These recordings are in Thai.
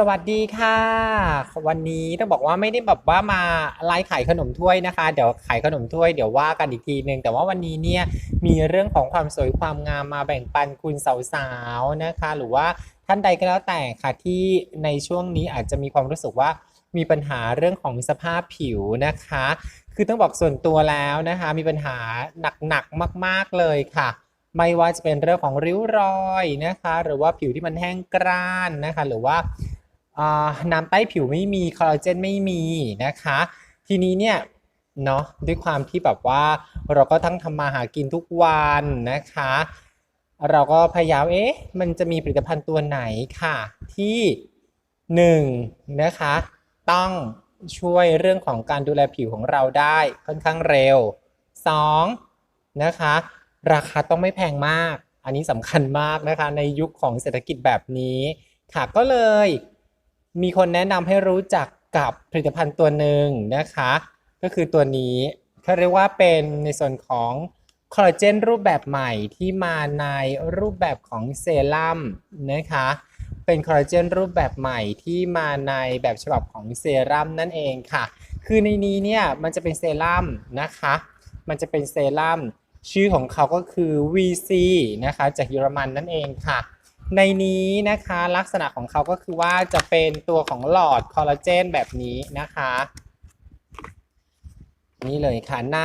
สวัสดีค่ะ วันนี้ต้องบอกว่าไม่ได้แบบว่ามาไลฟ์ขายขนมถ้วยนะคะ เดี๋ยวขายขนมถ้วย เดี๋ยวว่ากันอีกทีนึง แต่ว่าวันนี้เนี่ยมีเรื่องของความสวยความงามมาแบ่งปันคุณสาวๆนะคะ หรือว่าท่านใดก็แล้วแต่ค่ะที่ในช่วงนี้อาจจะมีความรู้สึกว่ามีปัญหาเรื่องของสภาพผิวนะคะ คือต้องบอกส่วนตัวแล้วนะคะ มีปัญหาหนักๆมาก ๆเลยค่ะไม่ว่าจะเป็นเรื่องของริ้วรอยนะคะ หรือว่าผิวที่มันแห้งกร้านนะคะ หรือว่าอ่า น้ำใต้ผิวไม่มีคอลลาเจนไม่มีนะคะ ทีนี้เนี่ยเนาะด้วยความที่แบบว่าเราก็ทั้งทำมาหากินทุกวันนะคะ เราก็พยายามเอ๊ะมันจะมีผลิตภัณฑ์ตัวไหนค่ะ ที่หนึ่งนะคะ ต้องช่วยเรื่องของการดูแลผิวของเราได้ค่อนข้างเร็วสองนะคะ ราคาต้องไม่แพงมาก อันนี้สำคัญมากนะคะในยุคของเศรษฐกิจแบบนี้ค่ะก็เลย มีคนแนะนำให้รู้จักกับผลิตภัณฑ์ตัวหนึ่งนะคะ ก็คือตัวนี้เขาเรียกว่าเป็นในส่วนของคอลลาเจนรูปแบบใหม่ที่มาในรูปแบบของเซรั่มนะคะ เป็นคอลลาเจนรูปแบบใหม่ที่มาในแบบฉบับของเซรั่มนั่นเองค่ะ คือในนี้เนี่ยมันจะเป็นเซรั่มนะคะ มันจะเป็นเซรั่มชื่อของเขาก็คือ VC นะคะจากเยอรมันนั่นเองค่ะ ในนี้นะคะลักษณะของเขาก็คือว่าจะเป็นตัวของหลอดคอลลาเจนแบบนี้นะคะนี่เลยค่ะ ใน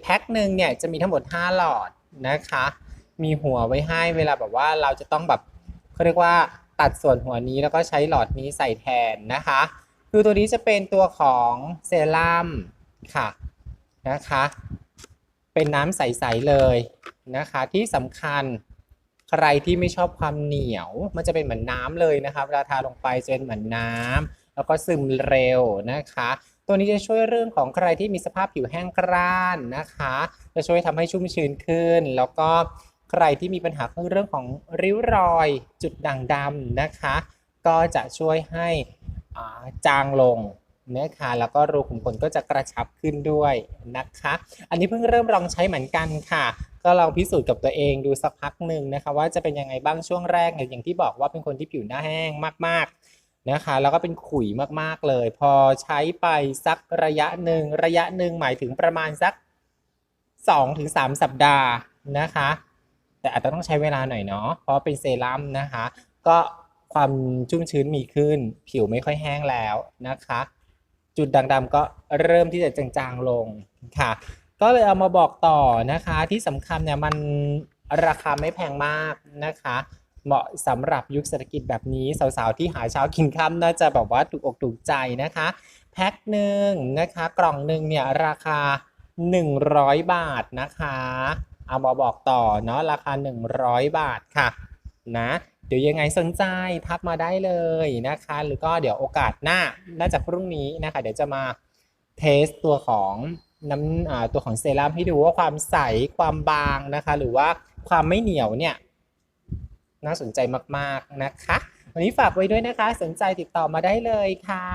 แพ็คหนึ่งเนี่ยจะมีทั้งหมด 5 หลอดนะคะ มีหัวไว้ให้เวลาแบบว่าเราจะต้องแบบเขาเรียกว่าตัดส่วนหัวนี้แล้วก็ใช้หลอดนี้ใส่แทนนะคะ คือตัวนี้จะเป็นตัวของเซรั่มค่ะนะคะ เป็นน้ำใส ๆ เลยนะคะที่สำคัญ ใครที่ไม่ชอบความเหนียว มันจะเป็นเหมือนน้ำเลยนะคะเวลาทาลงไปจะเป็นเหมือนน้ำแล้วก็ซึมเร็วนะคะ ตัวนี้จะช่วยเรื่องของใครที่มีสภาพผิวแห้งกร้านนะคะ จะช่วยทำให้ชุ่มชื้นขึ้น แล้วก็ใครที่มีปัญหาเรื่องของริ้วรอยจุดด่างดำนะคะ ก็จะช่วยให้อาจางลงนะคะแล้วก็รูขุมขนก็จะกระชับขึ้นด้วยนะคะ อันนี้เพิ่งเริ่มลองใช้เหมือนกันค่ะ ก็ลองพิสูจน์กับตัวเองดูสักพักหนึ่งนะคะ ว่าจะเป็นยังไงบ้างช่วงแรกเนี่ยอย่างที่บอกว่าเป็นคนที่ผิวหน้าแห้งมากๆนะคะ แล้วก็เป็นขุยมากๆเลย พอใช้ไปสักระยะหนึ่งระยะหนึ่งหมายถึงประมาณสัก2-3ถึง3สัปดาห์นะคะ แต่อาจจะต้องใช้เวลาหน่อยเนาะเพราะเป็นเซรั่มนะคะ ก็ความชุ่มชื้นมีขึ้น ผิวไม่ค่อยแห้งแล้วนะคะ จุดด่างดำก็เริ่มที่จะจางๆลงค่ะ ก็เลยเอามาบอกต่อนะคะ ที่สำคัญเนี่ยมันราคาไม่แพงมากนะคะ เหมาะสำหรับยุคเศรษฐกิจแบบนี้ สาวๆ ที่หาเช้ากินค่ำน่าจะแบบว่าถูกอกถูกใจนะคะ แพ็คหนึ่งนะคะ กล่องหนึ่งเนี่ยราคา 100 บาทนะคะ เอามาบอกต่อเนาะราคา 100 บาทค่ะนะเดี๋ยวยังไงสนใจทักมาได้เลยนะคะ หรือก็เดี๋ยวโอกาสหน้าน่าจะพรุ่งนี้นะคะ เดี๋ยวจะมาเทสตัวของ น้ำตัวของเซรั่มให้ดูว่าความใสความบางนะคะ หรือว่าความไม่เหนียวเนี่ยน่าสนใจมากๆนะคะ วันนี้ฝากไว้ด้วยนะคะ สนใจติดต่อมาได้เลยค่ะ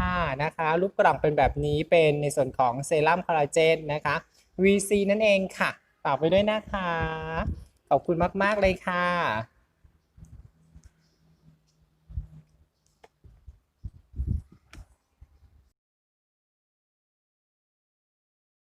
นะคะรูปกล่องเป็นแบบนี้เป็นในส่วนของเซรั่มคอลลาเจนนะคะ VC นั่นเองค่ะ ฝากไว้ด้วยนะคะ ขอบคุณมาก ๆ เลยค่ะ